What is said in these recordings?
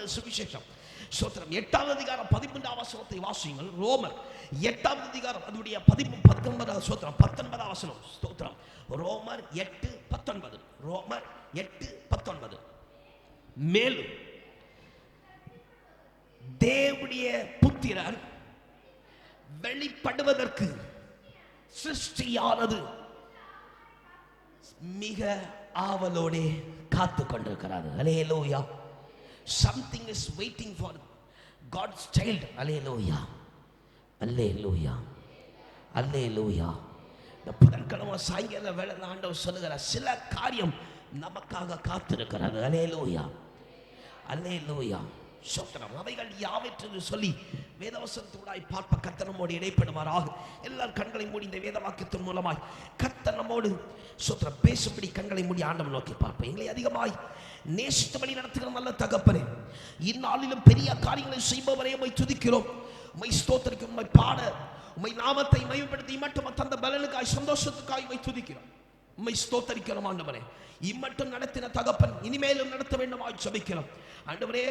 யோவான் சுவிசேஷம். சோத்திரம் எட்டாவது அதிகாரம் பதிமூன்றாம் வசனத்தை வாசியுங்கள். ரோமர் எட்டாவது அதிகாரம் அதனுடைய பதிமூ பத்தொன்பதாவது சோத்திரம் பத்தொன்பதாம் வசனம். ஸ்தோத்திரம். ரோமர் எட்டு பத்தொன்பது. ரோமர் எட்டு பத்தொன்பது. மேலும் தேவனுடைய புத்திரர் வெளிப்படுவதற்கு சிருஷ்டியானது மிக ஆவலோடே காத்து கொண்டிருக்கிறார் hallelujah something is waiting for God's child hallelujah hallelujah இந்த புதன்கிழமை சாயங்கால வேலை ஆண்டவர் சொல்லுகிற சில காரியம் நமக்காக காத்திருக்கிறது. அல்லே லோயா சோத்திரம். அவைகள் யாவற்றென்று சொல்லி வேதவசனத்தோடாய் பார்ப்ப கத்த நம்மோடு இடைப்படுவாராக. எல்லார் கண்களை மூடி இந்த வேத வாக்கியத்தின் மூலமாய் கத்த நம்மோடு சோத்திரம். பேசும்படி கண்களை மூடி ஆண்டவன் நோக்கி பார்ப்பேன் எங்களை அதிகமாய் நேசித்தபடி நடத்துகிற நல்ல தகப்பனே இந்நாளிலும் பெரிய காரியங்களை செய்பவரே உம்மை துதிக்கிறோம். மை ஸ்தோத்திரிக்கும் உம்மை பாட உமை நாமத்தை மையப்படுத்தி மட்டும் தந்த பலனுக்காய் சந்தோஷத்துக்காய் உம்மை துதிக்கிறோம். உண்மை ஸ்தோத்தரிக்கிறோம் ஆண்டவரே. இம்மட்டும் நடத்தின தகப்பன் இனிமேலும் நடத்த வேண்டுமாய் சபிக்கிறோம் ஆண்டவரே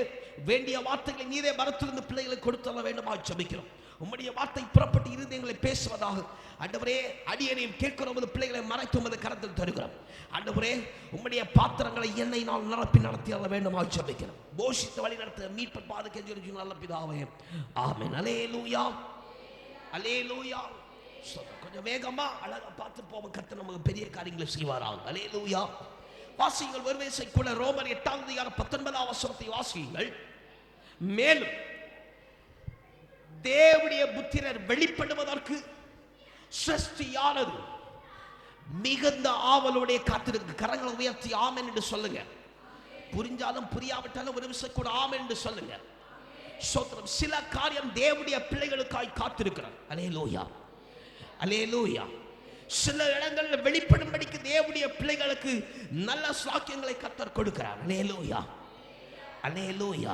வேண்டிய வார்த்தைகளை நீரே மரத்திலிருந்து பிள்ளைகளுக்கு கொடுத்தள்ள வேண்டுமாய் சபிக்கிறோம் உம்முடைய வார்த்தை புறப்பட்டு இருந்து எங்களை பேசுவதாக. ஆண்டவரே அடியனையும் கேட்கிற உமது பிள்ளைகளை மறைத்து உமது கரத்தில் தருகிறோம். ஆண்டவரே உம்முடைய பாத்திரங்களை என்னை நான் நிரப்பி நடத்தி அல்ல வேண்டுமாய் ஜெபிக்கிறோம். போஷித்து வழி நடத்த மீட்பர் பாதுகை நல்ல பிதாவே. லூயா அலே லூயா சொல்றேன். கொஞ்சம் வேகமா அழகா பார்த்து போவோம். கர்த்தர் நமக்கு பெரிய காரியங்களை செய்வாராங்க அலேலூயா வாசியுங்கள் ஒரு கூட ரோமர் எட்டாம் அதிகாரம் பத்தொன்பதாம் வசனத்தை வாசியுங்கள். மேலும் தேவனுடைய புத்திரர் வெளிப்படுவதற்கு சிருஷ்டியானது மிகுந்த ஆவலோடைய காத்திருக்கு கரங்களை உயர்த்தி ஆமன் என்று சொல்லுங்க. புரிஞ்சாலும் புரியாவிட்டாலும் ஒரு விஷயம் கூட ஆமன் என்று சொல்லுங்க. சோத்திரம் சில காரியம் தேவடைய பிள்ளைகளுக்காய் காத்திருக்கிறார் அலேலூயா அலேலூயா சில இடங்களில் வெளிப்படும்படிக்கு தேவனுடைய பிள்ளைகளுக்கு நல்ல சாக்கியங்களை கத்தர் கொடுக்கிறார். அலேலூயா அலேலூயா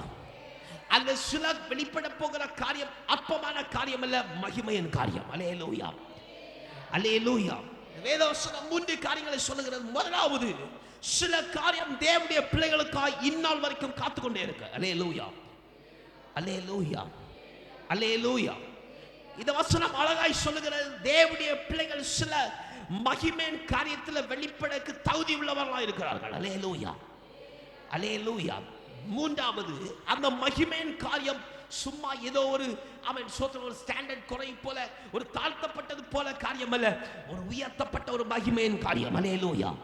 அந்த சில வெளிப்பட போகிற காரியம் அற்பமான காரியம் அல்ல மகிமையின் காரியம். அலேலூயா அலேலூயா வேதவசனம் மூன்று காரியங்களை சொல்லுகிறது. முதலாவது சில காரியம் தேவனுடைய பிள்ளைகளுக்காக இந்நாள் வரைக்கும் காத்துக்கொண்டே இருக்கு. அலேலூயா அலேலூயா அலேலூயா இந்த வசனம் அழகாய் சொல்லுகிறது. தேவனுடைய பிள்ளைகள் சில மகிமேன் காரியத்தில் வெளிப்படக்கு தகுதி உள்ளவர்களா இருக்கிறார்கள். அலே லூயா மூன்றாவது அந்த மகிமேன் காரியம் சும்மா ஏதோ ஒரு அவன் சோத்திர ஒரு ஸ்டாண்டர்ட் குறை போல ஒரு தாழ்த்தப்பட்டது போல காரியம் அல்ல ஒரு உயர்த்தப்பட்ட ஒரு மகிமேன் காரியம். அலேலூயா.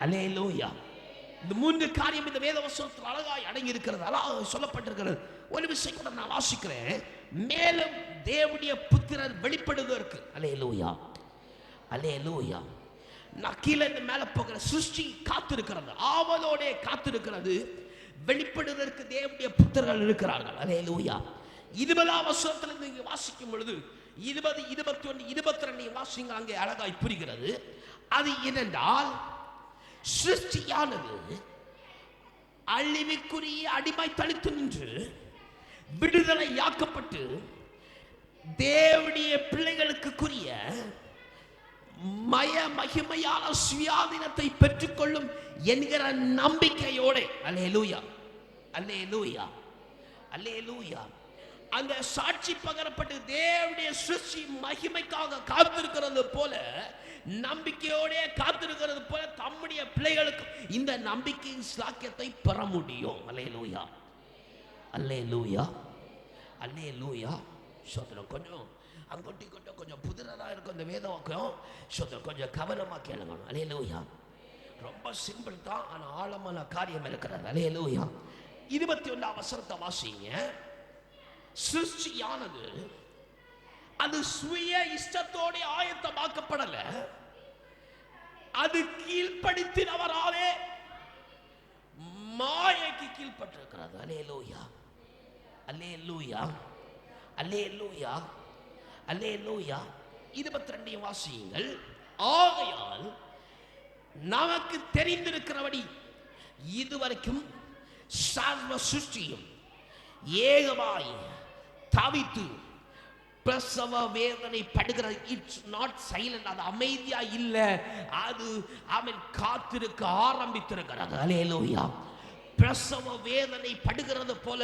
அலேலூயா. இந்த மூன்று காரியம் இந்த வேத வசனத்தில் அழகாய் அடங்கி இருக்கிறது அழகாக சொல்லப்பட்டிருக்கிறது. ஒரு விஷயம் கூட நான் வாசிக்கிறேன். மேலும் தேவனுடைய புத்திரர் வெளிப்படுவதற்கு. அலே லூயா நான் கீழே இருந்து மேலே போகிற சிருஷ்டி காத்திருக்கிறது. ஆவலோட காத்திருக்கிறது. வெளிப்படுவதற்கு தேவனுடைய புத்திரர்கள் இருக்கிறார்கள். அலே லூயா இருபதாம் வருஷத்திலிருந்து இங்கே வாசிக்கும் பொழுது இருபது இருபத்தி ஒன்று இருபத்தி ரெண்டு வாசிங்க அங்கே அழகாய் புரிகிறது. அது என்னென்றால் சிருஷ்டியானது அழிவுக்குரிய அடிமை தளித்து நின்று விடுதலை யாக்கப்பட்டு தேவனுடைய பிள்ளைகளுக்குரிய மய மகிமையான சுயாதீனத்தை பெற்றுக்கொள்ளும் என்கிற நம்பிக்கையோட. அல்லேலூயா. அல்லே லூயா அந்த சாட்சி பகரப்பட்டு தேவனுடைய சுசி மகிமைக்காக காத்திருக்கிறது போல நம்பிக்கையோட காத்திருக்கிறது போல தம்முடைய பிள்ளைகளுக்கு இந்த நம்பிக்கையின் சாக்கியத்தை பெற முடியும். அலைய லூயா அல்லே லூயா அல்லே லூயா சோதனம் கொஞ்சம் அங்கொட்டி கொட்டும் கொஞ்சம் புதிரதாக இருக்கும் இந்த வேத வாக்கம் சோதனம் கொஞ்சம் கவனமாக கேளுங்க அல்லேலூயா. ரொம்ப சிம்பிள் தான் ஆனால் ஆழமான காரியம் இருக்கிறது. அல்லேலூயா. இருபத்தி ஒன்று அவசரத்தை வாசிங்க. சிருஷ்டியானது அது சுய இஷ்டத்தோட ஆயத்தமாக்கப்படல. அது கீழ்ப்படுத்தினவராலே மாயைக்கு லூயா அலே அல்லேலூயா. அலே அல்லேலூயா. இருபத்தி ரெண்டையும் வாசியுங்கள். ஆகையால் நமக்கு தெரிந்திருக்கிறபடி இதுவரைக்கும் சர்வ சுஷ்டியும் ஏகமாய் தவித்து பிரசவ வேதனை படுகிறது இட்ஸ் நாட் சைலண்ட் அது அமைதியா இல்ல. அது அவன் காத்திருக்க ஆரம்பித்திருக்கிறது. அலேலூயா பிரசவ வேதனை படுகிறது போல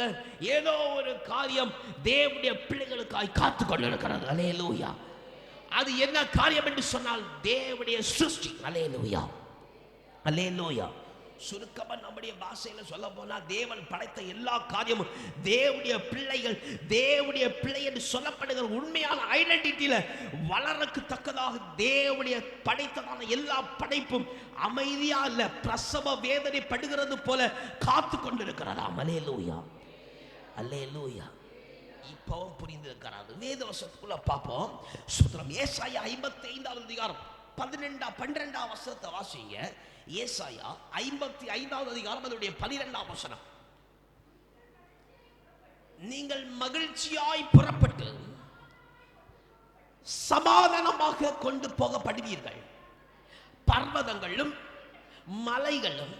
ஏதோ ஒரு காரியம் தேவனுடைய பிள்ளைகளுக்காய் காத்து கொண்டிருக்கிறது அலேலூயா அது என்ன காரியம் என்று சொன்னால் தேவனுடைய சிருஷ்டி. அலேலூயா அலேலூயா சுருக்கமாக நம்முடைய பாஷையில் சொல்ல போனால் தேவன் படைத்த எல்லா காரியமும் தேவனுடைய பிள்ளைகள் தேவனுடைய பிள்ளை என்று சொல்லப்படுகிற உண்மையான ஐடென்டிட்டியில் வளரக்கு தக்கதாக தேவனுடைய படைத்ததான எல்லா படைப்பும் அமைதியாக இல்லை பிரசவ வேதனை படுகிறது போல காத்து கொண்டிருக்கிறதா. அலேலூயா அல்லேலூயா இப்பவும் புரிந்திருக்கிறார். வேத வசத்துக்குள்ள பார்ப்போம். சுத்திரம் ஏசாயா ஐம்பத்தி ஐந்தாவது அதிகாரம் பதினெண்டா பன்னிரெண்டாம் வருஷத்தை வாசிங்க. ஏசாயா ஐம்பத்தி ஐந்தாவது அதிகாரம் அதனுடைய பனிரெண்டாம் வசனம். நீங்கள் மகிழ்ச்சியாய் புறப்பட்டு சமாதானமாக கொண்டு போகப்படுவீர்கள். பர்வதங்களும் மலைகளும்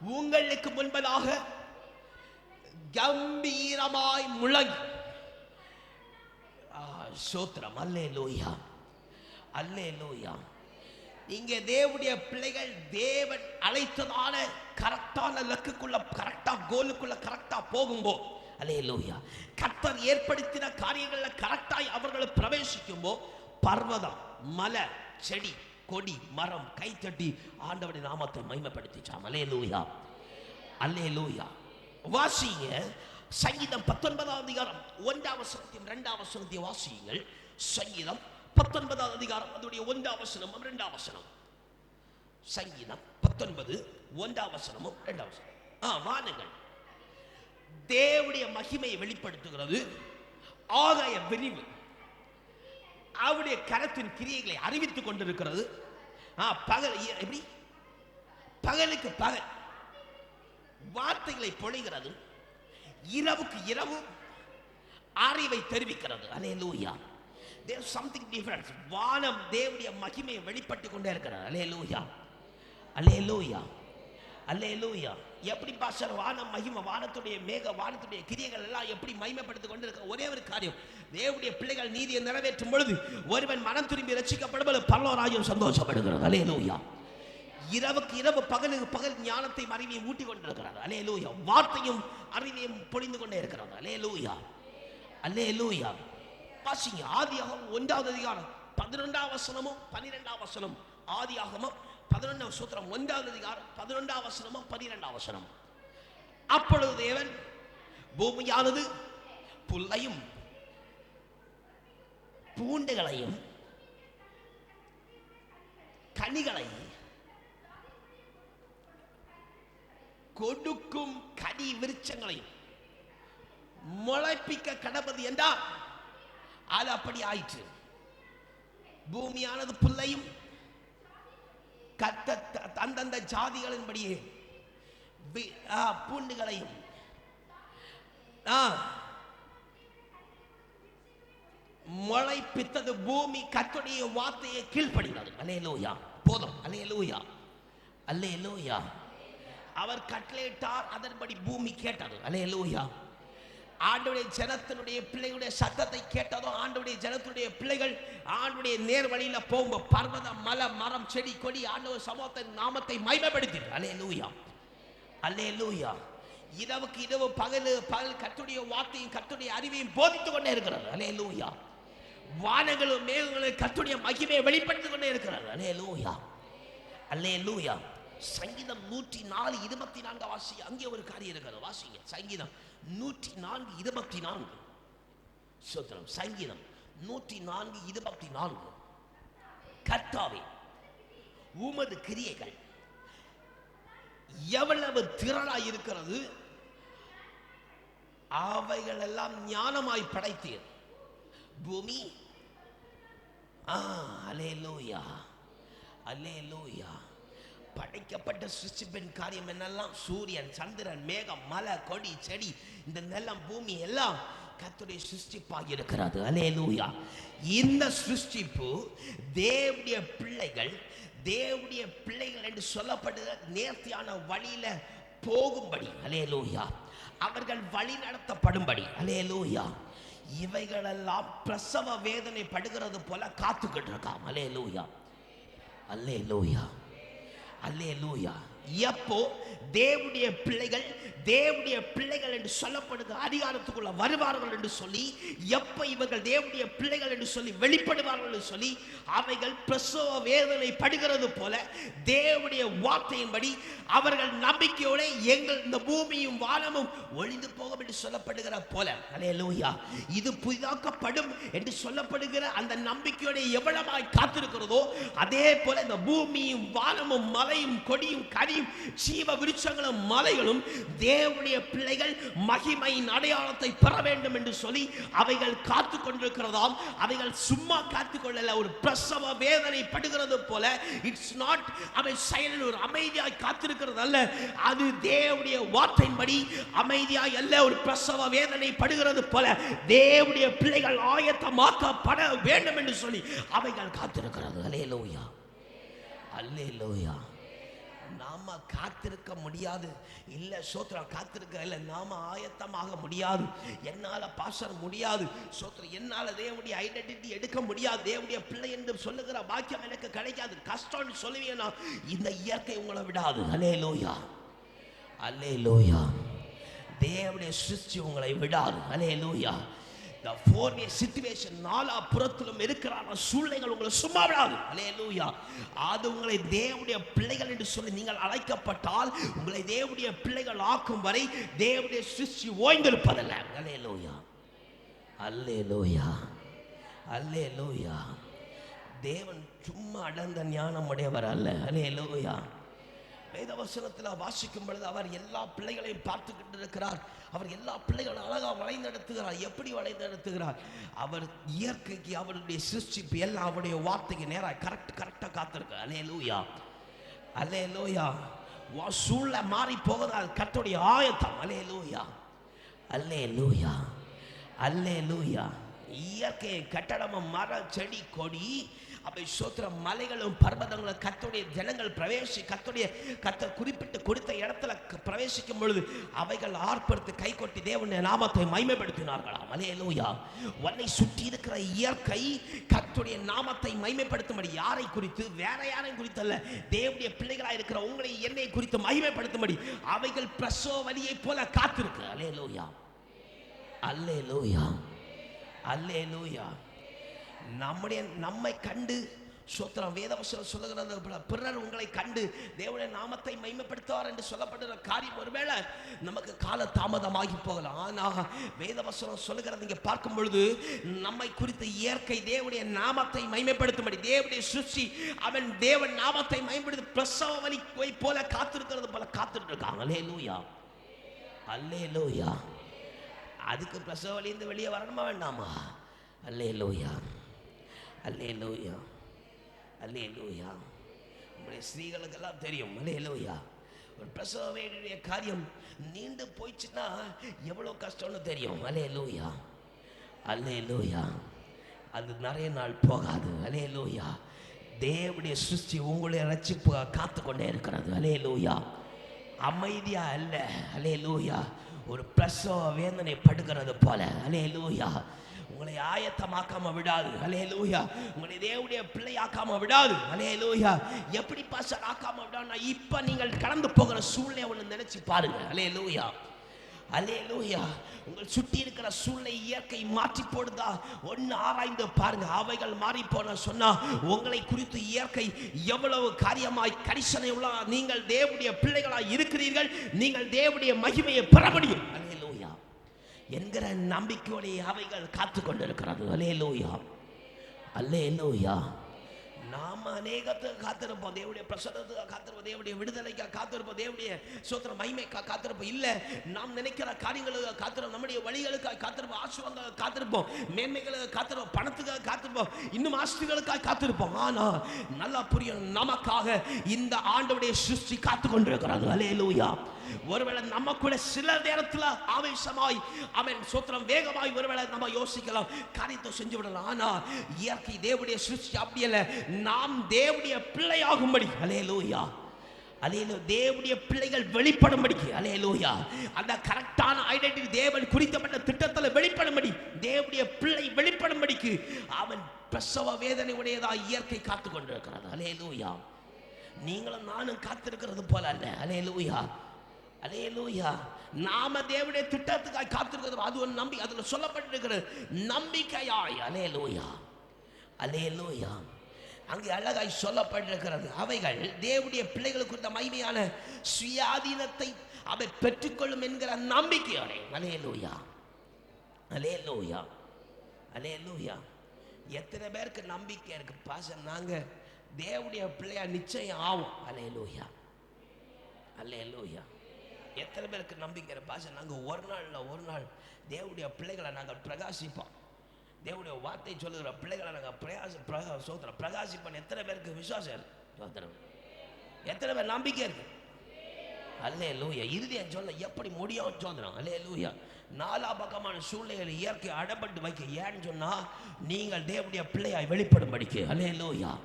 உங்களுக்கு முன்பதாக கம்பீரமாய் முழங்கி. சோத்திரம். அல்லே லோயா அல்லே லோயா இங்கே தேவனுடைய பிள்ளைகள் தேவன் அழைத்ததான கரெக்டான லக்குக்குள்ள கரெக்டா கோலுக்குள்ள கரெக்டா போகும்போ. அல்லே லோயா கர்த்தர் ஏற்படுத்தின காரியங்களில் கரெக்டாய் அவர்களை பிரவேசிக்கும்போ பர்வதம் மலை செடி கொடி மரம் கைத்தட்டி ஆண்டவனை நாமத்தை மகிமைப்படுத்திச்சாம். அலே லூயா அல்லே லூயா வாசிங்க. சங்கீதம் பத்தொன்பதாம் அதிகாரம் ஒன்றாம் வசனத்தையும் ரெண்டாவது வசனத்தையும் வாசியுங்கள். சங்கீதம் பத்தொன்பதாம் அதிகாரம் அதனுடைய ஒன்றாம் வசனமும் ரெண்டாம் வசனம். சங்கீதம் பத்தொன்பது ஒன்றாம் வசனமும் ரெண்டாம் வசனம். ஆ வானங்கள் தேவடைய மகிமையை வெளிப்படுத்துகிறது. ஆகாய விரிவு. அவருடைய கரத்தின் கிரியைகளை அறிவித்துக் கொண்டிருக்கிறது. ஆ பகல் எப்படி? பகலுக்கு பகல். வார்த்தைகளை பொழிகிறது. இரவுக்கு இரவு அறிவை தெரிவிக்கிறது. அலேலூயா தேர் சம்திங் டிஃபரன்ஸ் வானம் தேவனுடைய மகிமையை வெளிப்பட்டு கொண்டே இருக்கிறார். அலே லூயா அலே லூயா அல்லே லூயா எப்படி பாஸ்டர் வானம் மகிமை வானத்துடைய மேக வானத்துடைய கிரியைகள் எல்லாம் எப்படி மகிமைப்படுத்திக் கொண்டிருக்க ஒரே ஒரு காரியம். தேவனுடைய பிள்ளைகள் நீதியை நிறைவேற்றும் பொழுது ஒருவன் மனம் திரும்பி ரசிக்கப்படும்போது பொழுது சந்தோஷப்படுகிறார் அலே லூயா இரவுக்கு இரவு பகலுக்கு பகல் ஞானத்தை அறிவையும் ஊட்டி கொண்டிருக்கிறார். அலே லூயா வார்த்தையும் அறிவையும் பொழிந்து கொண்டே இருக்கிறார். அலே லூயா அல்லே லூயா வாசிங்க ஆதியாகமம் ஒன்றாவது அதிகாரம். பதினொன்றாம் வசனமும் பன்னிரெண்டாம் வசனம். ஆதியாகமம் பதினொன்றாம் சூத்திரம் ஒன்றாவது அதிகாரம் பதினொன்றாம் வசனமும் பன்னிரெண்டாம் வசனம். அப்பொழுது தேவன் பூமியானது புல்லையும் பூண்டுகளையும் கனிகளை கொடுக்கும் கனி விருச்சங்களையும் முளைப்பிக்க கடப்பது என்றால் அது அப்படி ஆயிற்று. பூமியானது புல்லையும் கத்த அந்தந்த ஜாதிகளின்படியே பூண்டுகளையும் முளைப்பித்தது பூமி கத்துடைய வார்த்தையை கீழ்ப்படினது அலேலூயா போதும். அல்லே லோய்யா அவர் கட்டளையிட்டார் அதன்படி பூமி கேட்டது அலேலூயா ஆண்டுடைய ஜனத்தினுடைய பிள்ளைகளுடைய சத்தத்தை கேட்டதும் ஆண்டுடைய ஜனத்தினுடைய பிள்ளைகள் ஆண்டுடைய நேர் வழியில போகும்போது பர்வதம் மலை மரம் செடி கொடி ஆண்டவர் சமூகத்தின் நாமத்தை மைமைப்படுத்தி அலே லூயா அல்லே லூயா இரவுக்கு இரவு பகல் பகல் கத்துடைய வார்த்தையும் கத்துடைய அறிவையும் போதித்துக் கொண்டே இருக்கிறார். அலே லூயா வானங்களும் மேகங்களும் கத்துடைய மகிமையை வெளிப்படுத்திக் கொண்டே இருக்கிறார். அலே லூயா அல்லே லூயா சங்கீதம் நூற்றி நாலு இருபத்தி நான்கு வாசி அங்கே ஒரு காரியம் இருக்கிறது. வாசிங்க. சங்கீதம் நூற்றி நான்கு இருபத்தி நான்கு சோத்திரம் சங்கீதம். நூற்றி நான்கு இருபத்தி நான்கு கர்த்தாவே உமது கிரியைகள் எவ்வளவு திரளாய் இருக்கிறது? அவைகள் எல்லாம் ஞானமாய் படைத்தீர். பூமி ஆ அலே லோயா படைக்கப்பட்ட சிருஷ்டிப்பின் காரியம் என்னெல்லாம்? சூரியன் சந்திரன் மேகம் மலை கொடி செடி இந்த நிலம் பூமி எல்லாம் கத்துடைய சிருஷ்டிப்பாக இருக்கிறது. அலேலூயா இந்த சிருஷ்டிப்பு தேவடைய பிள்ளைகள் தேவடைய பிள்ளைகள் என்று சொல்லப்படுகிற நேர்த்தியான வழியில போகும்படி. அலேலூயா அவர்கள் வழி நடத்தப்படும்படி. அலேலூயா இவைகளெல்லாம் பிரசவ வேதனை படுகிறது போல காத்துக்கிட்டு இருக்காம். அலே லூயா அல்லே லூயா அல்லே லூயா எப்போ தேவனுடைய பிள்ளைகள் தேவனுடைய பிள்ளைகள் என்று சொல்லப்படுகிற அதிகாரத்துக்குள்ள வருவார்கள் என்று சொல்லி எப்ப இவர்கள் தேவனுடைய பிள்ளைகள் என்று சொல்லி வெளிப்படுவார்கள் என்று சொல்லி அவைகள் பிரசவ வேதனை படுகிறது போல தேவனுடைய வார்த்தையின்படி அவர்கள் நம்பிக்கையோட எங்கள் இந்த பூமியும் வானமும் ஒளிந்து போகும் என்று சொல்லப்படுகிற போல. அலையலூயா இது புதிதாக்கப்படும் என்று சொல்லப்படுகிற அந்த நம்பிக்கையோட எவ்வளவாய் காத்திருக்கிறதோ அதே போல இந்த பூமியும் வானமும் மலையும் கொடியும் வியாதியும் ஜீவ விருட்சங்களும் மலைகளும் தேவனுடைய பிள்ளைகள் மகிமையின் அடையாளத்தை பெற வேண்டும் என்று சொல்லி அவைகள் காத்து கொண்டிருக்கிறதாம். அவைகள் சும்மா காத்து கொள்ளல. ஒரு பிரசவ வேதனை படுகிறது போல. இட்ஸ் நாட் அவை செயலில் ஒரு அமைதியாய் காத்திருக்கிறது அல்ல. அது தேவனுடைய வார்த்தையின்படி அமைதியாய் அல்ல. ஒரு பிரசவ வேதனை படுகிறது போல தேவனுடைய பிள்ளைகள் ஆயத்தமாக்கப்பட வேண்டும் என்று சொல்லி அவைகள் காத்திருக்கிறது. அல்லேலூயா அல்லேலூயா நாம காத்திருக்க முடியாது. இல்ல சோத்திரம் காத்திருக்க இல்ல நாம ஆயத்தமாக முடியாது. என்னால பாசர் முடியாது. சோத்திரம் என்னால தேவனுடைய ஐடென்டிட்டி எடுக்க முடியாது. தேவனுடைய பிள்ளை என்று சொல்லுகிற பாக்கியம் எனக்கு கிடைக்காது. கஷ்டம்னு சொல்லுவீங்கன்னா இந்த இயற்கை உங்களை விடாது. அலே லோயா அலே லோயா தேவனுடைய சிருஷ்டி உங்களை விடாது. அலே லோயா இந்த ஃபோர் வே சிச்சுவேஷன் நாலா புறத்திலும் இருக்கிறான சூழ்நிலைகள் உங்களை சும்மா விடாது. அல்லேலூயா அது உங்களை தேவனுடைய பிள்ளைகள் என்று சொல்லி நீங்கள் அழைக்கப்பட்டால் உங்களை தேவனுடைய பிள்ளைகள் ஆக்கும் வரை தேவனுடைய சிருஷ்டி ஓய்ந்திருப்பதல்ல. அல்லேலூயா அல்லேலூயா அல்லேலூயா தேவன் சும்மா அடர்ந்த ஞானம் உடையவர் அல்ல. அல்லேலூயா வேதவசனத்தில் வாசிக்கும் பொழுது அவர் எல்லா பிள்ளைகளையும் பார்த்துக்கிட்டு இருக்கிறார் அவர் எல்லா பிள்ளைகளும் அழகாக வளைந்தெடுத்துகிறார். எப்படி வளைந்தெடுத்துகிறார்? அவர் இயற்கைக்கு அவருடைய சிருஷ்டிப்பு எல்லாம் அவருடைய வார்த்தைக்கு நேராக கரெக்ட் கரெக்டாக காத்திருக்கு அலே லூயா அலே லூயா சூழ்நிலை மாறி போவதால் கர்த்தருடைய ஆயத்தம். அலே லூயா அல்லே லூயா அல்லே லூயா இயற்கை கட்டடமும் மர செடி கொடி அப்படி சோத்திர மலைகளும் பர்வதங்களும் கத்துடைய ஜனங்கள் பிரவேசி கத்துடைய கத்த குறிப்பிட்டு கொடுத்த இடத்துல பிரவேசிக்கும் பொழுது அவைகள் ஆர்ப்பரித்து கை கொட்டி தேவனுடைய நாமத்தை மைமைப்படுத்தினார்களாம் மலையலூயா உன்னை சுற்றி இருக்கிற இயற்கை கத்துடைய நாமத்தை மைமைப்படுத்தும்படி யாரை குறித்து? வேற யாரையும் குறித்து அல்ல தேவனுடைய பிள்ளைகளாக இருக்கிற உங்களை என்னை குறித்து மகிமைப்படுத்தும்படி அவைகள் பிரசோ வலியை போல காத்திருக்கு. லோயா அல்லேலூயா அல்லேலூயா நம்முடைய நம்மை கண்டு சோத்திரம் வேதவசனம் சொல்லுகிறது போல பிறர் உங்களை கண்டு தேவனுடைய நாமத்தை மைமைப்படுத்துவார் என்று சொல்லப்படுகிற காரியம் ஒருவேளை நமக்கு கால தாமதமாகி போகலாம் ஆனால் வேதவசனம் சொல்லுகிறது இங்கே பார்க்கும் பொழுது நம்மை குறித்த இயற்கை தேவனுடைய நாமத்தை மைமைப்படுத்தும்படி தேவனுடைய சுஷி அவன் தேவன் நாமத்தை மைம்படுத்தி பிரசவ வலி போல காத்திருக்கிறது போல காத்துட்டு இருக்காங்க அல்லே லோய்யா அதுக்கு பிரசவ வலியிருந்து வெளியே வரணுமா வேண்டாமா? அல்லே லூயா அல்லே லூயா அல்லே லூயா உங்களுடைய ஸ்திரீகளுக்கெல்லாம் தெரியும். அல்லே லூயா ஒரு பிரசவ வேண்டிய காரியம் நீண்டு போயிடுச்சுன்னா எவ்வளோ கஷ்டம்னு தெரியும். அலே லூயா அல்லே லூயா அது நிறைய நாள் போகாது. அலே லூயா தேவடைய சிருஷ்டி உங்களுடைய ரட்சிப்பு காத்து கொண்டே இருக்கிறது. அலே லூயா அமைதியா அல்ல. அலே லூயா ஒரு பிரசவ வேதனை படுக்கிறது போல. அலே லூயா உங்களை ஆயத்தமாக்காம விடாது. அலே லூயா உங்களை தேவடைய பிள்ளையாக்காம விடாது. அலே லூயா எப்படி பாசர் ஆக்காம விடாதுன்னா இப்ப நீங்கள் கடந்து போகிற சூழ்நிலை ஒன்று நினைச்சு பாருங்க. அலே லூயா அல்லேலூயா உங்கள் சுற்றி இருக்கிற சூழ்நிலை இயற்கை மாற்றி போடுதா? ஒன்று ஆராய்ந்து பாருங்க. அவைகள் மாறி போன சொன்னா உங்களை குறித்து இயற்கை எவ்வளவு காரியமாய் கரிசனை உள்ள நீங்கள் தேவடைய பிள்ளைகளாய் இருக்கிறீர்கள். நீங்கள் தேவடைய மகிமையை பெற முடியும் என்கிற நம்பிக்கையோடைய அவைகள் காத்து கொண்டிருக்கிறது. அல்லே லோய்யா நாம அநேகத்துக்கு காத்திருப்போம். தேவடைய பிரசனத்துக்கு காத்திருப்போம். தேவடைய விடுதலைக்காக காத்திருப்போம். தேவடைய சோத்திர மகிமைக்காக காத்திருப்போம். இல்லை நாம் நினைக்கிற காரியங்களுக்காக காத்திருப்போம். நம்முடைய வழிகளுக்காக காத்திருப்போம். ஆசுவாங்க காத்திருப்போம். மேன்மைகளுக்காக காத்திருப்போம். பணத்துக்காக காத்திருப்போம். இன்னும் ஆஸ்திகளுக்காக காத்திருப்போம். ஆனா நல்லா புரியும். நமக்காக இந்த ஆண்டவுடைய சிருஷ்டி காத்து வலே லூயா ஒருவேளை நம்ம கூட சில நேரத்துல ஆவேசமாய் அவன் சோத்திரம் வேகமாய் ஒருவேளை நம்ம யோசிக்கலாம். காரியத்தை செஞ்சு விடலாம். ஆனா இயற்கை தேவடைய சிருஷ்டி அப்படி இல்லை நாம் தேவடைய பிள்ளையாகும்படி. அலேலூயா அலையிலோ தேவனுடைய பிள்ளைகள் வெளிப்படும்படி. அலையலோயா அந்த கரெக்டான ஐடென்டிட்டி தேவன் குறித்தப்பட்ட திட்டத்தில் வெளிப்படும்படி. தேவனுடைய பிள்ளை வெளிப்படும்படிக்கு அவன் பிரசவ வேதனை உடையதா இயற்கை காத்து கொண்டிருக்கிறான் அலையலோயா நீங்களும் நானும் காத்திருக்கிறது போல அல்ல. அலே அதே அலே லூயா நாம தேவனுடைய திட்டத்துக்காய் காத்திருக்கிறது அது ஒரு நம்பி அதில் சொல்லப்பட்டிருக்கிறது நம்பிக்கையாய். அலே லூயா அலே லூயா அங்கே அழகாய் சொல்லப்பட்டிருக்கிறது. அவைகள் தேவனுடைய பிள்ளைகளுக்கு இந்த மகிமையான சுயாதீனத்தை அவை பெற்றுக்கொள்ளும் என்கிற நம்பிக்கையோட. அலே லூயா அலே லூயா அலே லூயா எத்தனை பேருக்கு நம்பிக்கை இருக்கு பாசம் நாங்கள் தேவனுடைய பிள்ளையா நிச்சயம் ஆகும் அலே லூயா அல்லே லூயா எத்தனை பேருக்கு நம்பிக்கிற பாஷை? பாசம் ஒரு நாளில் ஒரு நாள். தேவடைய பிள்ளைகளை நாங்கள் பிரகாசிப்போம். தேவடைய வார்த்தை சொல்லுகிற பிள்ளைகளை நாங்கள் பிரகாச பிரகா சோத்திரம் பிரகாசிப்போம். எத்தனை பேருக்கு விசுவாசம் இருக்கு? எத்தனை பேர் நம்பிக்கை இருக்கு? அல்லே லூயா இறுதியம் சொல்ல எப்படி முடியும்? சோதனம். அல்லே லூயா நாலா பக்கமான சூழ்நிலைகள் இயற்கை அடப்பட்டு வைக்க. ஏன்னு சொன்னால் நீங்கள் தேவடைய பிள்ளையாய் வெளிப்படும்படிக்கு. அல்லே லூயா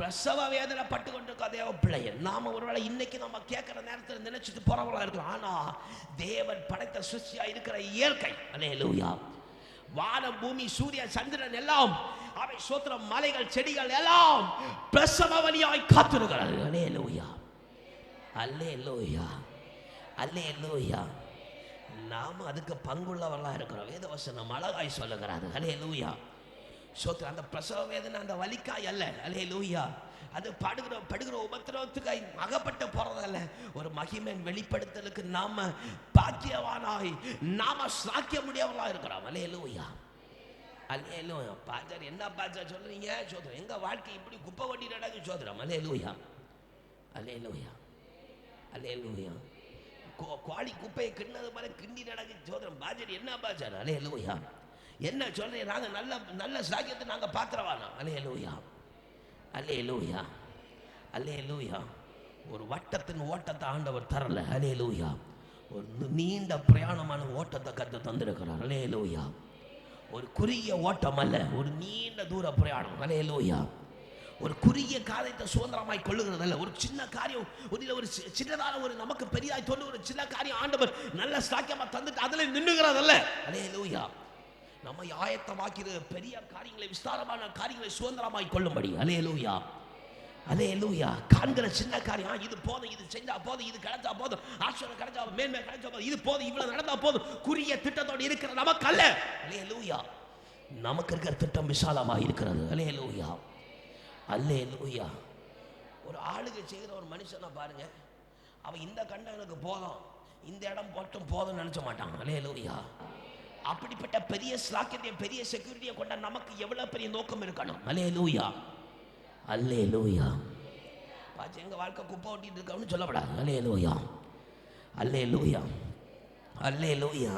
பிரசவ வேதனை பட்டு கொண்டிருக்க தேவ பிள்ளைய நாம் ஒருவேளை இன்னைக்கு நம்ம கேட்குற நேரத்தில் நினைச்சிட்டு போகிறவங்களா இருக்கலாம். ஆனா தேவன் படைத்த சிருஷ்டியா இருக்கிற இயற்கை. அலே லூயா வானம் பூமி சூரியன் சந்திரன் எல்லாம் அவை சோத்திரம் மலைகள் செடிகள் எல்லாம் பிரசவ வழியாய் காத்திருக்கிறது. அல்லே லூயா அல்லே லூயா அல்லே லூயா நாம் அதுக்கு பங்குள்ளவர்களாக இருக்கிறோம். வேதவசனம் அழகாய் சொல்லுகிறாரு. அலே லூயா சோத்திர அந்த பிரசவ வேதனை அந்த வலிக்காய் அல்ல. அலே லூயா அது படுகிற படுகிற உபத்திரவத்துக்காய் அகப்பட்டு போறதல்ல ஒரு மகிமன் வெளிப்படுத்தலுக்கு நாம பாக்கியவானாய். நாம சாக்கிய முடியாமலா இருக்கிறோம். அலே லூயா அலே லூயா பாஜர் என்ன பாஜர் சொல்றீங்க? சோதரம் எங்க வாழ்க்கை இப்படி குப்பை வண்டி நடக்கு சோதரம் அலே லூயா அலே லூயா அலே லூயா கோழி குப்பையை கிண்ணது மாதிரி கிண்டி நடக்கு சோதரம் பாஜர் என்ன பாஜர் அலே லூயா என்ன சொல்றீங்க நாங்கள் நல்ல நல்ல சாக்கியத்தை நாங்கள் பாத்திரவானா அலே லூயா அலே லூயா அலே லூயா ஒரு வட்டத்தின் ஓட்டத்தை ஆண்டவர் தரல. அலே லூயா ஒரு நீண்ட பிரயாணமான ஓட்டத்தை கற்று தந்திருக்கிறார். அலே லூயா ஒரு குறுகிய ஓட்டம் அல்ல ஒரு நீண்ட தூர பிரயாணம். அலே லூயா ஒரு குறுகிய காரியத்தை சுதந்திரமாய் கொள்ளுகிறது அல்ல. ஒரு சின்ன காரியம் ஒரு ஒரு சி- சின்னதான ஒரு நமக்கு பெரியாய் தோன்று ஒரு சின்ன காரியம் ஆண்டவர் நல்ல சாக்கியமாக தந்துட்டு அதில் நின்றுகிறதல்ல அலே லூயா நம்மை ஆயத்தமாக்கிற பெரிய காரியங்களை விஸ்தாரமான காரியங்களை சுதந்திரமாய் கொள்ளும்படி. அலே லூயா அலே லூயா காண்கிற சின்ன காரியம் இது போதும் இது செஞ்சா போதும் இது கிடைச்சா போதும் ஆசிரியர் கிடைச்சா மேன்மை கிடைச்சா போதும் இது போதும் இவ்வளவு நடந்தா போதும் குறுகிய திட்டத்தோடு இருக்கிற நமக்கு அல்ல அலே லூயா நமக்கு இருக்கிற திட்டம் விசாலமாக இருக்கிறது. அலே லூயா அல்லே லூயா ஒரு ஆளுகை செய்கிற ஒரு மனுஷனை பாருங்க. அவன் இந்த கண்டம் எனக்கு போதும் இந்த இடம் மட்டும் போதும்னு நினச்ச மாட்டான். அலே லூயா அப்படிப்பட்ட பெரிய ஸ்லாக்கியத்தை பெரிய செக்யூரிட்டியை கொண்ட நமக்கு எவ்வளோ பெரிய நோக்கம் இருக்கணும்? அலே லூயா அல்லே லூயா பாச்சு எங்கள் வாழ்க்கை குப்பை ஓட்டிட்டு இருக்கோம்னு சொல்லப்படாது. அல்லே லூயா அல்லே லூயா அல்லே லூயா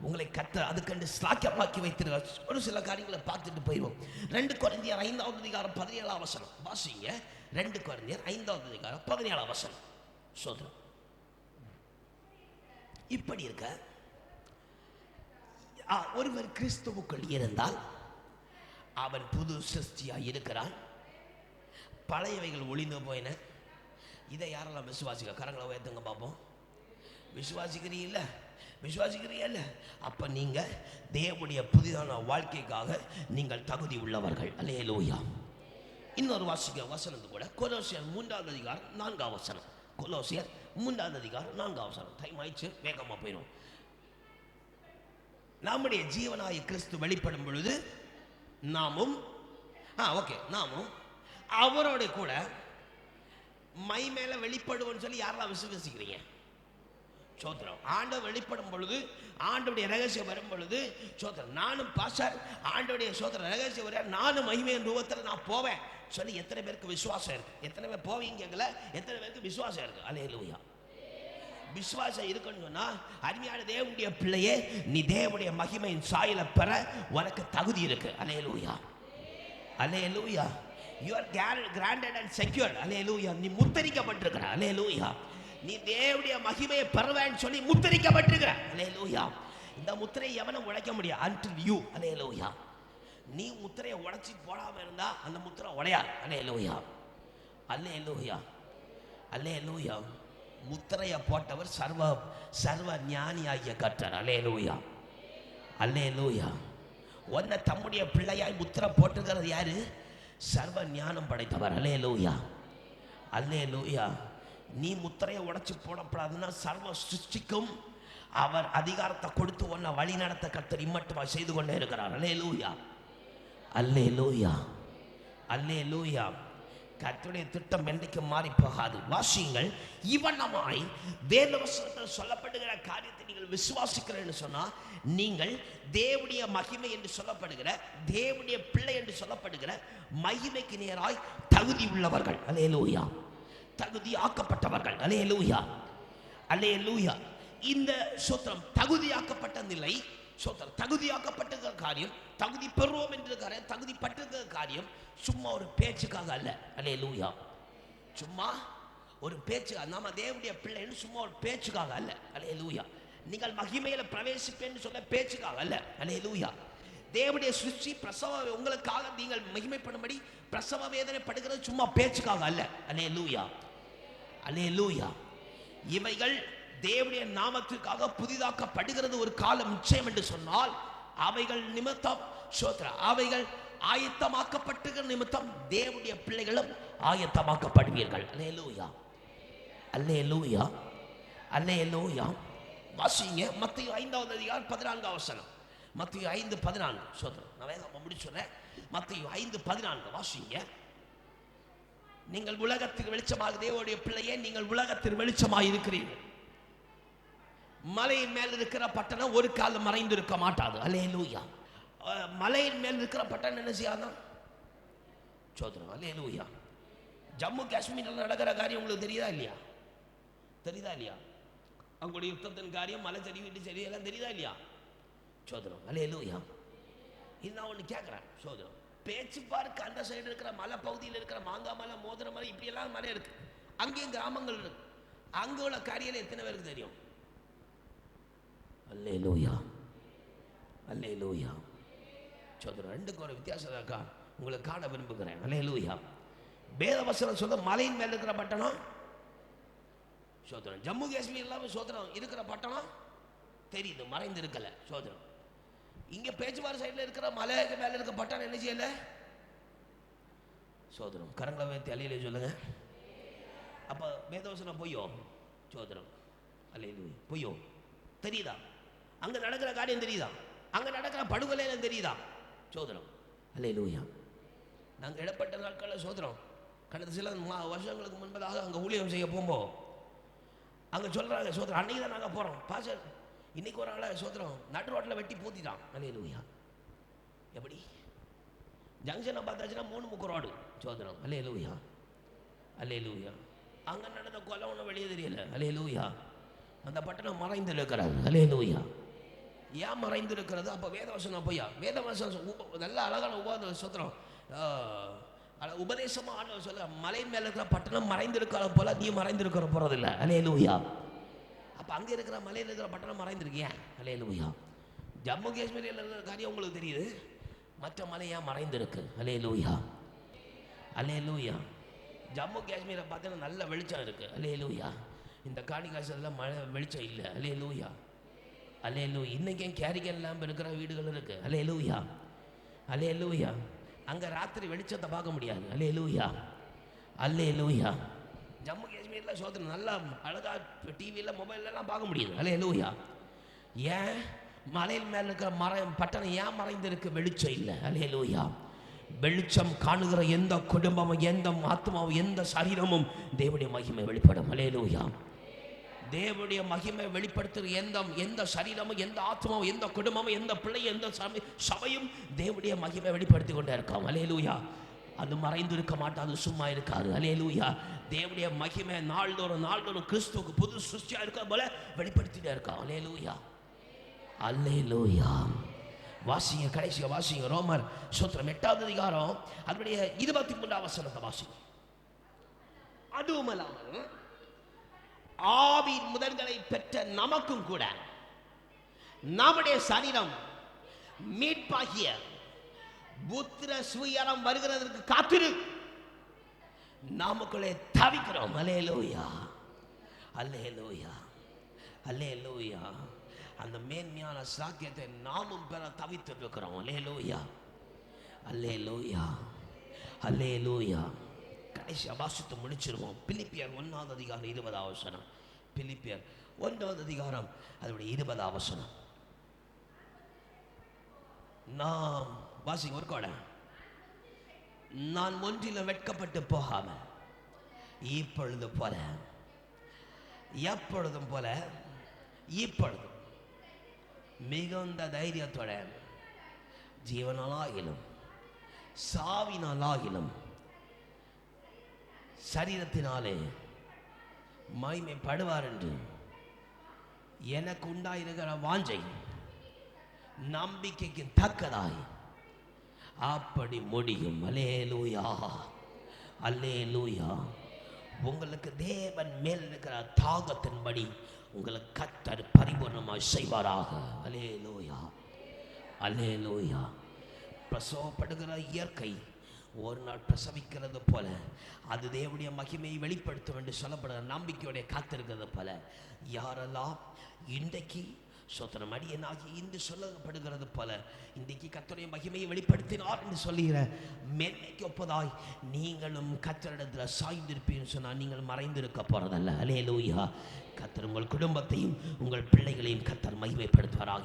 உங்களை கத்த அதுக்கண்டு ஸ்லாக்கியமாக்கி வைத்திருக்க ஒரு சில காரியங்களை பார்த்துட்டு போயிடுவோம். ரெண்டு குழந்தையர் ஐந்தாவது அதிகாரம் பதினேழாம் அவசரம் வாசிங்க. ரெண்டு குழந்தையர் ஐந்தாவது அதிகாரம் பதினேழாம் அவசரம் சோதரம் இப்படி இருக்க ஒருவர் கிறிஸ்துவுக்குள் இருந்தால் அவன் புது சிருஷ்டியாக இருக்கிறான். பழையவைகள் ஒளிந்து போயின. இதை யாரெல்லாம் விசுவாசிக்க கரங்களை உயர்த்துங்க பார்ப்போம். விசுவாசிக்கிறீல்ல? விசுவாசிக்கிறீல்ல? அப்போ நீங்கள் தேவனுடைய புதிதான வாழ்க்கைக்காக நீங்கள் தகுதி உள்ளவர்கள். அல்லேலூயா. இன்னொரு வாசிக்க வசனத்து கூட. கொலோசியர் மூன்றாவது அதிகாரம் நான்காம் வசனம். கொலோசியர் மூன்றாவது அதிகாரம் நான்காம் வசனம். டைம் ஆயிடுச்சு. வேகமாக போயிடும் நம்முடைய ஜீவனாய கிறிஸ்து வெளிப்படும் பொழுது நாமும் ஆ ஓகே நாமும் அவரோட கூட மை மேலே வெளிப்படுவோம்னு சொல்லி யாரெல்லாம் விசுவசிக்கிறீங்க? சோத்திரம். ஆண்ட வெளிப்படும் பொழுது ஆண்டவுடைய ரகசியம் வரும் பொழுது சோத்திரம். நானும் பாஸ்டர் ஆண்டவுடைய சோத்திர ரகசியம் வர நானும் மகிமையின் ரூபத்தில் நான் போவேன். சொல்லி எத்தனை பேருக்கு விசுவாசம் இருக்கு? எத்தனை பேர் போவீங்கங்கள எத்தனை பேருக்கு விசுவாசம் இருக்கு? அலையலூயா விசுவாசம் இருக்குன்னு சொன்னா அருமையான தேவனுடைய பிள்ளையே நீ தேவனுடைய மகிமையின் சாயில பெற உனக்கு தகுதி இருக்கு. Hallelujah hallelujah your granted and secured hallelujah நீ முத்தரிக்கப்பட்டிருக்கிற. லூயா நீ தேவனுடைய மகிமையை பெறுவேன்னு சொல்லி முத்தரிக்கப்பட்டிருக்கிற. லூயா இந்த முத்திரையை எவனும் உடைக்க முடியாது. அன்டில் யூ அலையலூயா நீ முத்திரையை உடைச்சி போடாமல் இருந்தா அந்த முத்திரை உடையாது. லூஹியா அல்லயே லூயா முத்திரையை போட்டவர் சர்வ சர்வ ஞானி ஞானியாகிய கர்த்தர். அல்லே லூயா ஒன்ன தம்முடைய பிள்ளையாய் முத்திரை போட்டுக்கிறது யாரு? சர்வ ஞானம் படைத்தவர். அல்லேலூயா. அல்லே லூயா நீ முத்திரையை உடச்சி போடப்படாதுன்னா சர்வ சிருஷ்டிக்கும். அவர் அதிகாரத்தை கொடுத்து உன்னை வழி நடத்த கத்தர் இம்மட்டுமா செய்து கொண்டே இருக்கிறார். அல்லே லூயா அல்லே லூயா அல்லே லூயா கர்த்தருடைய திட்டம் என்றைக்கு மாறி போகாது. வாசியுங்கள். இவனமாய் வேதவசனத்தில் சொல்லப்படுகிற காரியத்தை நீங்கள் விசுவாசிக்கிறேன்னு சொன்னால் நீங்கள் தேவனுடைய மகிமை என்று சொல்லப்படுகிற தேவனுடைய பிள்ளை என்று சொல்லப்படுகிற மகிமைக்கு நேராய் தகுதி உள்ளவர்கள். அலே லூயா தகுதி ஆக்கப்பட்டவர்கள். அலே லூயா அலே லூயா இந்த சூத்திரம் தகுதியாக்கப்பட்ட நிலை சோத்திரம் தகுதியாக்கப்பட்டிருக்கிற காரியம் தகுதி பெறுவோம் என்ற காரியம் தகுதிப்பட்டிருக்கிற காரியம் சும்மா ஒரு பேச்சுக்காக அல்ல. அலே லூயா சும்மா ஒரு பேச்சு நாம தேவனுடைய பிள்ளைன்னு சும்மா ஒரு பேச்சுக்காக அல்ல. அலே லூயா நீங்கள் மகிமையில் பிரவேசிப்பேன்னு சொல்ல பேச்சுக்காக அல்ல. அலே லூயா தேவனுடைய சிருஷ்டி பிரசவ உங்களுக்காக நீங்கள் மகிமைப்படும்படி பிரசவ வேதனை படுகிறது சும்மா பேச்சுக்காக அல்ல. அலே லூயா அலே லூயா இவைகள் தேவனுடைய நாமத்திற்காக புதிதாக்கப்படுகிறது ஒரு காலம் நிச்சயம் என்று சொன்னால் அவைகள் நிமித்தம் சோத்ரா அவைகள் ஆயத்தமாக்கப்பட்டுகிற நிமித்தம் தேவனுடைய பிள்ளைகளும் ஆயத்தமாக்கப்படுவீர்கள். அல்லே லூயா அல்லே லூயா அல்லே லூயா வாசிங்க மத்திய ஐந்தாவது அதிகாரம் பதினான்கு அவசரம். மத்திய ஐந்து பதினான்கு. சோத்ரா நான் வேகமாக முடிச்சுறேன் மத்திய ஐந்து பதினான்கு. வாசிங்க. நீங்கள் உலகத்துக்கு வெளிச்சமாக தேவனுடைய பிள்ளையே நீங்கள் உலகத்தில் வெளிச்சமாக இருக்கிறீர்கள் மலையின் மேல் இருக்கிற பட்டணம் ஒரு காலம் மறைந்து இருக்க மாட்டாது. அலே லூயா மலையின் மேல் இருக்கிற பட்டணம் என்ன செய்யாதான் சோதனம் அலே லூயா ஜம்மு காஷ்மீரில் நடக்கிற காரியம் உங்களுக்கு தெரியுதா இல்லையா? தெரியுதா இல்லையா? அவங்களுடைய யுத்தத்தின் காரியம் மலை சரி வீட்டு சரி எல்லாம் தெரியுதா இல்லையா? சோதனம் அலே லூயா இது நான் ஒன்று கேட்குறேன் சோதனம் பேச்சு பார்க்க அந்த சைடு இருக்கிற மலை பகுதியில் இருக்கிற மாங்காய் மலை மோதிர மலை இப்படியெல்லாம் மலை இருக்குது அங்கேயும் கிராமங்கள் இருக்குது அங்கே உள்ள காரியம் எத்தனை பேருக்கு தெரியும்? அல்லே லூயா அல்லே லூயா சோதரம் ரெண்டுக்கும் ஒரு வித்தியாசம் இருக்கா? உங்களை காண விரும்புகிறேன். அல்லே லூயா வேதவசனம் சொல்ல மலையின் மேல் இருக்கிற பட்டணம்? சோதரம் ஜம்மு காஷ்மீர் இல்லாமல் சோதரம் இருக்கிற பட்டணம்? தெரியுது மறைந்து இருக்கல. சோதரம் இங்க பேச்சுவார் சைடில் இருக்கிற மலைக்கு மேல இருக்க பட்டணம் என்ன செய்யல? சோதரம் கரங்களை தலையிலே சொல்லுங்க. அப்போ வேதவசனம் பொய்யோ? சோதனம் அல்ல பொய்யோ? தெரியுதா? அங்க நடக்கிற காரியம் தெரியுதா? அங்க நடக்கிற படுகொலையில தெரியுதா? சோதரம் அலையிலூயா நாங்க இடப்பட்ட நாட்களில் சோதரம் கடந்த சில மா- வருஷங்களுக்கு முன்பதாக அங்க ஊழியம் செய்ய போகும்போது அங்க சொல்றாங்க சோதரம் அன்னைக்கு தான் நாங்க போறோம். பாசர் இன்னைக்கு ஒரு ஆளை சோதரம் நடு ரோட்டில் வெட்டி பூத்திட்டான். அலையிலூயா எப்படி? ஜங்ஷனை பார்த்தாச்சுன்னா மூணு முக்கு ரோடு. சோதரம் அலையிலூயா அலையிலூயா அங்க நடந்த கொலை ஒன்றும் வெளியே தெரியல. அலையிலூயா அந்த பட்டணம் மறைந்து இருக்கிறாங்க அலையிலூயா ஏன் மறைந்திருக்கிறது? அப்போ வேதவசனம் பொய்யா வேதவசனம் உப- நல்ல அழகான உபாத சொத்திரம். உபதேசமாக ஆண்டவர் சொல்ல மலை மேலே இருக்கிற பட்டணம் மறைந்திருக்கிற போல நீ மறைந்து இருக்கிற அலே லூயா அப்போ அங்கே இருக்கிற மலையில் இருக்கிற பட்டணம் மறைந்திருக்கியா அலே லூயா ஜம்மு காஷ்மீரில் இருக்கிற காரியம் உங்களுக்கு தெரியுது? மற்ற மலை ஏன் லூயா அலே லூயா ஜம்மு காஷ்மீரை பார்த்தீங்கன்னா நல்ல வெளிச்சம் இருக்குது அலே லூயா இந்த காணி காசுல மழை வெளிச்சம் இல்லை. அலையலூயா லூ இன்றைக்கும் கேரிகள் இல்லாமல் இருக்கிற வீடுகள் இருக்கு. அலே லூயா அங்கே ராத்திரி வெளிச்சத்தை பார்க்க முடியாது. அல்லே லூயா அல்லே லூயா ஜம்மு காஷ்மீரில் சோதனை நல்லா அழகாக டிவியில் மொபைல்லலாம் பார்க்க முடியுது. லூயா ஏன்? மலையில் மேலே இருக்கிற மரம் பட்டணம் ஏன் மறைந்திருக்கு? வெளிச்சம் இல்லை. அலையலூயா வெளிச்சம் காணுகிற எந்த குடும்பமும் எந்த ஆத்மாவும் எந்த சரீரமும் தேவடைய மகிமை வெளிப்படும். லூயா தேவனுடைய மகிமை வெளிப்படுத்துகிற எந்த எந்த சரீரமும் எந்த ஆத்மாவும் எந்த குடும்பமும் எந்த பிள்ளையும் எந்த சபை சபையும் தேவனுடைய மகிமை வெளிப்படுத்தி கொண்டே இருக்காம். அலையலூயா அது மறைந்து இருக்க மாட்டாது சும்மா இருக்காது. அலையலூயா தேவனுடைய மகிமை நாள்தோறும் நாள்தோறும் கிறிஸ்துவுக்கு புது சுஷ்டியாக இருக்க போல வெளிப்படுத்திட்டே இருக்கான் அலையலூயா அல்லேலூயா வாசிங்க கடைசியா வாசிங்க. ரோமர் சூத்திரம் எட்டாவது அதிகாரம். அதனுடைய இருபத்தி மூன்றாம் வசனத்தை வாசிங்க. அதுவும் இல்லாமல் ஆவின் முதல்களை பெற்ற நமக்கும் கூட நம்முடைய சரீரம் மீட்பாகிய புத்திர சுயரம் வருகிறதற்கு காத்திரு. நாமக்குள்ளே தவிக்கிறோம். அலே லோயா அல்லே லோயா அல்லே லோயா அந்த மேன்மையான சாக்கியத்தை நாமும் பெற தவித்து இருக்கிறோம் அல்லேலூயா. அல்லே லோயா கடைசியாக வாசித்து முடிச்சிருவோம். பிலிப்பியர் ஒன்றாவது அதிகாரம் இருபதாவது வசனம். பிலிப்பியர் ஒன்றாவது அதிகாரம் அதோடைய இருபதாவது வசனம். நாம் வாசிங்க ஒரு கோட நான் ஒன்றிலும் வெட்கப்பட்டு போகாமல் இப்பொழுது போல எப்பொழுதும் போல இப்பொழுதும் மிகுந்த தைரியத்தோட ஜீவனாலாகிலும் சாவினாலாகிலும் சரீரத்தினாலே மகிமைப்படுவார் என்று எனக்கு உண்டாயிருக்கிற வாஞ்சை நம்பிக்கைக்கு தக்கதாய் அப்படி முடியும். அலே லூயா அல்லே லூயா உங்களுக்கு தேவன் மேல் இருக்கிற தாகத்தின்படி உங்களுக்கு கத்தர் பரிபூர்ணமாக செய்வாராக. அலேலூயா அலேலூயா பிரசவப்படுகிற இயற்கை ஒரு நாள் பிரசவிக்கிறது போல அது தேவனுடைய மகிமையை வெளிப்படுத்தும் என்று சொல்லப்படுகிற நம்பிக்கையுடைய காத்திருக்கிறது போல யாரெல்லாம் இன்றைக்கு சோத்திரம் அடியனாகி இன்று சொல்லப்படுகிறது போல இன்றைக்கு கத்தருடைய மகிமையை வெளிப்படுத்தினார் என்று சொல்லுகிற மேன்மைக்கு ஒப்பதாய் நீங்களும் கத்தரிடத்தில் சாய்ந்திருப்பீங்கன்னு சொன்னால் நீங்கள் மறைந்திருக்க போகிறதல்ல அலே லூயா கத்தர் உங்கள் குடும்பத்தையும் உங்கள் பிள்ளைகளையும் கத்தர் மகிமைப்படுத்துவாராக.